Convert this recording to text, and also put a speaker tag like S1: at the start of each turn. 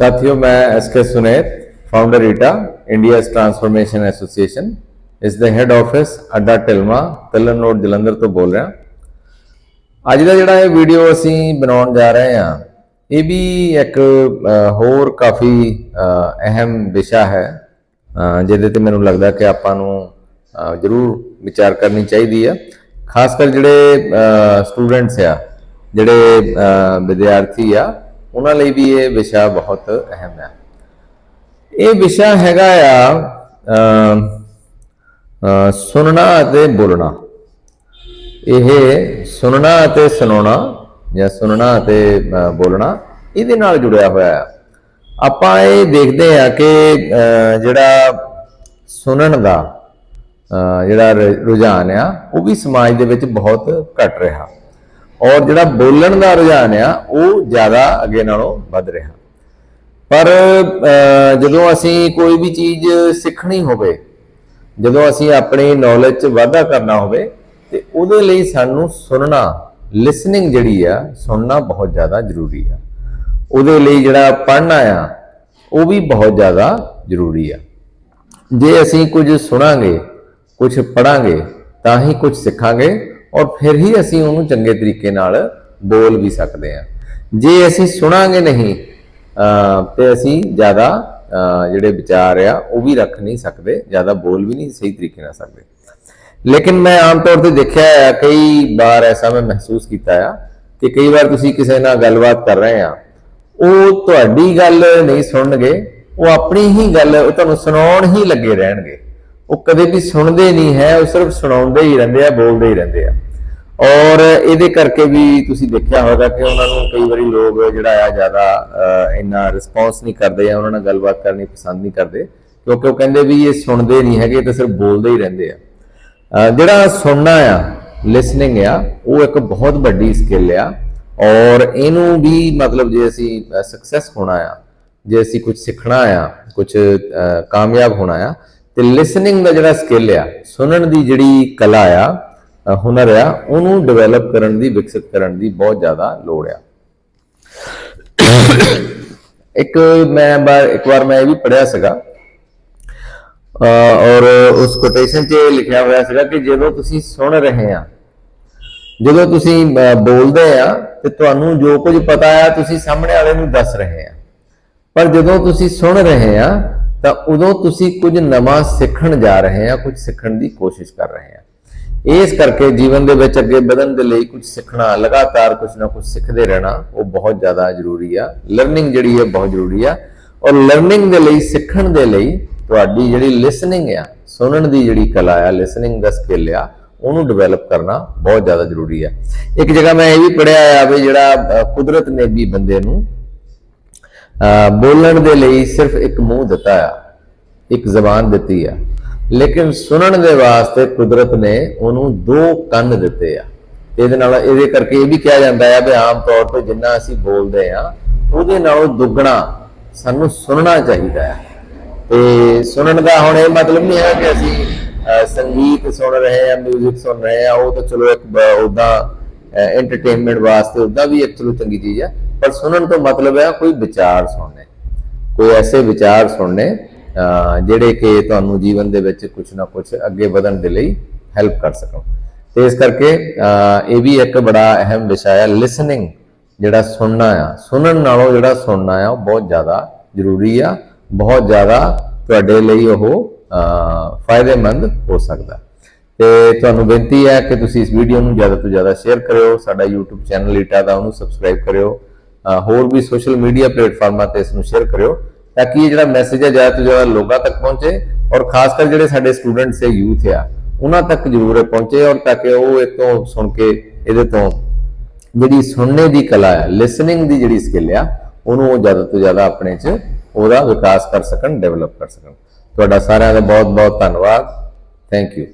S1: ਸਾਥੀਓ, ਮੈਂ S K Sunet founder ਈਟਾ ਇੰਡੀਆਜ਼ ਟਰਾਂਸਫਰਮੇਸ਼ਨ ਐਸੋਸੀਏਸ਼ਨ ਇਸ ਦੇ ਹੈੱਡ ਆਫਿਸ ਅੱਡਾ ਟਿਲਮਾ ਤਿਲਨ ਰੋਡ ਜਲੰਧਰ ਤੋਂ ਬੋਲ ਰਿਹਾ। ਅੱਜ ਦਾ ਜਿਹੜਾ ਇਹ ਵੀਡੀਓ ਅਸੀਂ ਬਣਾਉਣ ਜਾ ਰਹੇ ਹਾਂ, ਇਹ ਵੀ ਇੱਕ ਹੋਰ ਕਾਫੀ ਅਹਿਮ ਵਿਸ਼ਾ ਹੈ ਜਿਹਦੇ ਤੇ ਮੈਨੂੰ ਲੱਗਦਾ ਕਿ ਆਪਾਂ ਨੂੰ ਜ਼ਰੂਰ ਵਿਚਾਰ ਕਰਨੀ ਚਾਹੀਦੀ ਹੈ। ਖਾਸ ਕਰ ਜਿਹੜੇ ਸਟੂਡੈਂਟਸ ਆ, ਜਿਹੜੇ ਵਿਦਿਆਰਥੀ ਆ ਉਹਨਾਂ ਲਈ ਵੀ ਇਹ ਵਿਸ਼ਾ ਬਹੁਤ ਅਹਿਮ ਹੈ। ਇਹ ਵਿਸ਼ਾ ਹੈਗਾ ਆ ਸੁਣਨਾ ਅਤੇ ਬੋਲਣਾ। ਇਹ ਸੁਣਨਾ ਅਤੇ ਸੁਣਾਉਣਾ ਜਾਂ ਸੁਣਨਾ ਅਤੇ ਬੋਲਣਾ ਇਹਦੇ ਨਾਲ ਜੁੜਿਆ ਹੋਇਆ ਹੈ ਆਪਾਂ ਇਹ ਦੇਖਦੇ ਆ ਕਿ ਜਿਹੜਾ ਸੁਣਨ ਦਾ ਜਿਹੜਾ ਰ- ਰੁਝਾਨ ਆ, ਉਹ ਵੀ ਸਮਾਜ ਦੇ ਵਿੱਚ ਬਹੁਤ ਘਟ ਰਿਹਾ। ਔਰ ਜਿਹੜਾ ਬੋਲਣ ਦਾ ਰੁਝਾਨ ਆ, ਉਹ ਜ਼ਿਆਦਾ ਅੱਗੇ ਨਾਲੋਂ ਵੱਧ ਰਿਹਾ। ਪਰ ਜਦੋਂ ਅਸੀਂ ਕੋਈ ਵੀ ਚੀਜ਼ ਸਿੱਖਣੀ ਹੋਵੇ, ਜਦੋਂ ਅਸੀਂ ਆਪਣੀ ਨੌਲੇਜ 'ਚ ਵਾਧਾ ਕਰਨਾ ਹੋਵੇ, ਤੇ ਉਹਦੇ ਲਈ ਸਾਨੂੰ ਸੁਣਨਾ ਲਿਸਨਿੰਗ ਜਿਹੜੀ ਆ, ਸੁਣਨਾ ਬਹੁਤ ਜ਼ਿਆਦਾ ਜ਼ਰੂਰੀ ਆ। ਉਹਦੇ ਲਈ ਜਿਹੜਾ ਪੜ੍ਹਨਾ ਆ, ਉਹ ਵੀ ਬਹੁਤ ਜ਼ਿਆਦਾ ਜ਼ਰੂਰੀ ਆ। ਜੇ ਅਸੀਂ ਕੁਝ ਸੁਣਾਂਗੇ, ਕੁਝ ਪੜਾਂਗੇ ਤਾਂ ਹੀ ਕੁਝ ਸਿੱਖਾਂਗੇ ਔਰ ਫਿਰ ਹੀ ਅਸੀਂ ਉਹਨੂੰ ਚੰਗੇ ਤਰੀਕੇ ਨਾਲ ਬੋਲ ਵੀ ਸਕਦੇ ਹਾਂ। ਜੇ ਅਸੀਂ ਸੁਣਾਂਗੇ ਨਹੀਂ, ਅਹ ਤੇ ਅਸੀਂ ਜ਼ਿਆਦਾ ਜਿਹੜੇ ਵਿਚਾਰ ਆ, ਉਹ ਵੀ ਰੱਖ ਨਹੀਂ ਸਕਦੇ, ਜ਼ਿਆਦਾ ਬੋਲ ਵੀ ਨਹੀਂ ਸਹੀ ਤਰੀਕੇ ਨਾਲ ਸਕਦੇ। ਲੇਕਿਨ ਮੈਂ ਆਮ ਤੌਰ ਤੇ ਦੇਖਿਆ ਹੈ ਕਈ ਵਾਰ ਐਸਾ ਮੈਂ ਮਹਿਸੂਸ ਕੀਤਾ ਆ ਕਿ ਕਈ ਵਾਰ ਤੁਸੀਂ ਕਿਸੇ ਨਾਲ ਗੱਲਬਾਤ ਕਰ ਰਹੇ ਆ, ਉਹ ਤੁਹਾਡੀ ਗੱਲ ਨਹੀਂ ਸੁਣਨਗੇ, ਉਹ ਆਪਣੀ ਹੀ ਗੱਲ, ਉਹ ਤੁਹਾਨੂੰ ਸੁਣਾਉਣ ਹੀ ਲੱਗੇ ਰਹਿਣਗੇ। ਉਹ ਕਦੇ ਵੀ ਸੁਣਦੇ ਨਹੀਂ ਹੈ, ਉਹ ਸਿਰਫ ਸੁਣਾਉਂਦੇ ਹੀ ਰਹਿੰਦੇ ਆ, ਬੋਲਦੇ ਹੀ ਰਹਿੰਦੇ ਆ। ਔਰ ਇਹਦੇ ਕਰਕੇ ਵੀ ਤੁਸੀਂ ਦੇਖਿਆ ਹੋਵੇਗਾ ਕਿ ਉਹਨਾਂ ਨੂੰ ਕਈ ਵਾਰੀ ਲੋਕ ਜਿਹੜਾ ਆ ਜ਼ਿਆਦਾ ਇੰਨਾ ਰਿਸਪੌਂਸ ਨਹੀਂ ਕਰਦੇ ਜਾਂ ਉਹਨਾਂ ਨਾਲ ਗੱਲਬਾਤ ਕਰਨੀ ਪਸੰਦ ਨਹੀਂ ਕਰਦੇ, ਕਿਉਂਕਿ ਉਹ ਕਹਿੰਦੇ ਵੀ ਇਹ ਸੁਣਦੇ ਨਹੀਂ ਹੈਗੇ ਤਾਂ ਸਿਰਫ ਬੋਲਦੇ ਹੀ ਰਹਿੰਦੇ ਆ। ਜਿਹੜਾ ਸੁਣਨਾ ਆ ਲਿਸਨਿੰਗ ਆ, ਉਹ ਇੱਕ ਬਹੁਤ ਵੱਡੀ ਸਕਿੱਲ ਆ। ਔਰ ਇਹਨੂੰ ਵੀ ਮਤਲਬ ਜੇ ਅਸੀਂ ਸਕਸੈਸ ਹੋਣਾ ਆ, ਜੇ ਅਸੀਂ ਕੁਝ ਸਿੱਖਣਾ ਆ, ਕੁਝ ਕਾਮਯਾਬ ਹੋਣਾ ਆ ਤੇ ਲਿਸਨਿੰਗ ਦਾ ਜਿਹੜਾ ਸਕਿੱਲ ਆ, ਸੁਣਨ ਦੀ ਜਿਹੜੀ ਕਲਾ ਆ ਹੁਨਰ ਆ, ਉਹਨੂੰ ਡਿਵੈਲਪ ਕਰਨ ਦੀ, ਵਿਕਸਿਤ ਕਰਨ ਦੀ ਬਹੁਤ ਜ਼ਿਆਦਾ ਲੋੜ ਆ। ਇੱਕ ਮੈਂ ਬਾਰ, ਇੱਕ ਵਾਰ ਮੈਂ ਇਹ ਵੀ ਪੜਿਆ ਸੀਗਾ ਔਰ ਉਸ ਕੋਟੇਸ਼ਨ 'ਚ ਇਹ ਲਿਖਿਆ ਹੋਇਆ ਸੀਗਾ ਕਿ ਜਦੋਂ ਤੁਸੀਂ ਸੁਣ ਰਹੇ ਆ, ਜਦੋਂ ਤੁਸੀਂ ਬੋਲਦੇ ਆ, ਤੇ ਤੁਹਾਨੂੰ ਜੋ ਕੁਝ ਪਤਾ ਆ, ਤੁਸੀਂ ਸਾਹਮਣੇ ਵਾਲੇ ਨੂੰ ਦੱਸ ਰਹੇ ਆ। ਪਰ ਜਦੋਂ ਤੁਸੀਂ ਸੁਣ ਰਹੇ ਆ ਤਾਂ ਉਦੋਂ ਤੁਸੀਂ ਕੁਝ ਨਵਾਂ ਸਿੱਖਣ ਜਾ ਰਹੇ ਆ, ਕੁਝ ਸਿੱਖਣ ਦੀ ਕੋਸ਼ਿਸ਼ ਕਰ ਰਹੇ ਆ। ਇਸ ਕਰਕੇ ਜੀਵਨ ਦੇ ਵਿੱਚ ਅੱਗੇ ਵਧਣ ਦੇ ਲਈ ਕੁਝ ਸਿੱਖਣਾ, ਲਗਾਤਾਰ ਕੁਝ ਨਾ ਕੁਝ ਸਿੱਖਦੇ ਰਹਿਣਾ, ਉਹ ਬਹੁਤ ਜ਼ਿਆਦਾ ਜ਼ਰੂਰੀ ਆ। ਲਰਨਿੰਗ ਜਿਹੜੀ ਹੈ ਬਹੁਤ ਜ਼ਰੂਰੀ ਆ। ਔਰ ਲਰਨਿੰਗ ਦੇ ਲਈ, ਸਿੱਖਣ ਦੇ ਲਈ ਤੁਹਾਡੀ ਜਿਹੜੀ ਲਿਸਨਿੰਗ ਆ, ਸੁਣਨ ਦੀ ਜਿਹੜੀ ਕਲਾ ਆ ਲਿਸਨਿੰਗ ਦਾ ਸਕਿੱਲ ਆ, ਉਹਨੂੰ ਡਿਵੈਲਪ ਕਰਨਾ ਬਹੁਤ ਜ਼ਿਆਦਾ ਜ਼ਰੂਰੀ ਆ। ਇੱਕ ਜਗ੍ਹਾ ਮੈਂ ਇਹ ਵੀ ਪੜਿਆ ਆ ਵੀ ਜਿਹੜਾ ਕੁਦਰਤ ਨੇ ਵੀ ਬੰਦੇ ਨੂੰ ਬੋਲਣ ਦੇ ਲਈ ਸਿਰਫ ਇੱਕ ਮੂੰਹ ਦਿੱਤਾ ਆ, ਇੱਕ ਜ਼ਬਾਨ ਦਿੱਤੀ ਆ। ਲੇਕਿਨ ਸੁਣਨ ਦੇ ਵਾਸਤੇ ਕੁਦਰਤ ਨੇ ਉਹਨੂੰ ਦੋ ਕੰਨ ਦਿੱਤੇ ਆ। ਇਹਦੇ ਨਾਲ, ਇਹਦੇ ਕਰਕੇ ਇਹ ਵੀ ਕਿਹਾ ਜਾਂਦਾ ਹੈ ਵੀ ਆਮ ਤੌਰ ਤੇ ਜਿੰਨਾ ਅਸੀਂ ਬੋਲਦੇ ਆ, ਉਹਦੇ ਨਾਲੋਂ ਦੁੱਗਣਾ ਸਾਨੂੰ ਸੁਣਨਾ ਚਾਹੀਦਾ ਹੈ ਤੇ ਸੁਣਨ ਦਾ ਹੁਣ ਇਹ ਮਤਲਬ ਨਹੀਂ ਹੈ ਕਿ ਅਸੀਂ ਸੰਗੀਤ ਸੁਣ ਰਹੇ ਆ 뮤직 ਸੁਣ ਰਹੇ ਆ, ਉਹ ਤਾਂ ਚਲੋ ਇੱਕ ਉਦਾਂ ਐਂਟਰਟੇਨਮੈਂਟ ਵਾਸਤੇ ਉਦਾਂ ਵੀ ਇੱਕ ਚਲੋ ਚੰਗੀ ਚੀਜ਼ ਹੈ ਪਰ ਸੁਣਨ ਤੋਂ ਮਤਲਬ ਹੈ ਕੋਈ ਵਿਚਾਰ ਸੁਣਨੇ। ਕੋਈ ਐਸੇ ਵਿਚਾਰ ਸੁਣਨੇ ਜਿਹੜੇ ਕਿ ਤੁਹਾਨੂੰ ਜੀਵਨ ਦੇ ਵਿੱਚ ਕੁਝ ਨਾ ਕੁਝ ਅੱਗੇ ਵਧਣ ਦੇ ਲਈ ਹੈਲਪ ਕਰ ਸਕਣ। ਤੇ ਇਸ ਕਰਕੇ ਇਹ ਵੀ ਇੱਕ ਬੜਾ ਅਹਿਮ ਵਿਸ਼ਾ ਹੈ ਲਿਸਨਿੰਗ ਜਿਹੜਾ ਸੁਣਨਾ ਆ, ਸੁਣਨ ਨਾਲੋਂ ਜਿਹੜਾ ਸੁਣਨਾ ਆ, ਉਹ ਬਹੁਤ ਜ਼ਿਆਦਾ ਜ਼ਰੂਰੀ ਆ, ਬਹੁਤ ਜ਼ਿਆਦਾ ਤੁਹਾਡੇ ਲਈ ਉਹ ਫਾਇਦੇਮੰਦ ਹੋ ਸਕਦਾ। ਤੇ ਤੁਹਾਨੂੰ ਬੇਨਤੀ ਹੈ ਕਿ ਤੁਸੀਂ ਇਸ ਵੀਡੀਓ ਨੂੰ ਜ਼ਿਆਦਾ ਤੋਂ ਜ਼ਿਆਦਾ ਸ਼ੇਅਰ ਕਰਿਓ, ਸਾਡਾ YouTube ਚੈਨਲ ਈਟਾ ਦਾ ਉਹਨੂੰ ਸਬਸਕ੍ਰਾਈਬ ਕਰਿਓ ਹੋਰ ਵੀ ਸੋਸ਼ਲ ਮੀਡੀਆ ਪਲੇਟਫਾਰਮਾਂ ਤੇ ਇਸ ਨੂੰ ਸ਼ੇਅਰ ਕਰਿਓ, ਤਾਂ ਕਿ ਇਹ ਜਿਹੜਾ ਮੈਸੇਜ ਹੈ ਜ਼ਿਆਦਾ ਤੋਂ ਜ਼ਿਆਦਾ ਲੋਕਾਂ ਤੱਕ ਪਹੁੰਚੇ ਔਰ ਖਾਸ ਕਰ ਜਿਹੜੇ ਸਾਡੇ ਸਟੂਡੈਂਟਸ ਹੈ ਯੂਥ ਆ, ਉਹਨਾਂ ਤੱਕ ਜ਼ਰੂਰ ਇਹ ਪਹੁੰਚੇ ਔਰ ਤਾਂ ਕਿ ਉਹ ਇਹ ਤੋਂ ਸੁਣ ਕੇ ਇਹਦੇ ਤੋਂ ਜਿਹੜੀ ਸੁਣਨੇ ਦੀ ਕਲਾ ਹੈ ਲਿਸਨਿੰਗ ਦੀ ਜਿਹੜੀ ਸਕਿੱਲ ਆ, ਉਹਨੂੰ ਉਹ ਜ਼ਿਆਦਾ ਤੋਂ ਜ਼ਿਆਦਾ ਆਪਣੇ 'ਚ ਉਹਦਾ ਵਿਕਾਸ ਕਰ ਸਕਣ ਡਿਵੈਲਪ ਕਰ ਸਕਣ। ਤੁਹਾਡਾ ਸਾਰਿਆਂ ਦਾ ਬਹੁਤ ਬਹੁਤ ਧੰਨਵਾਦ। Thank you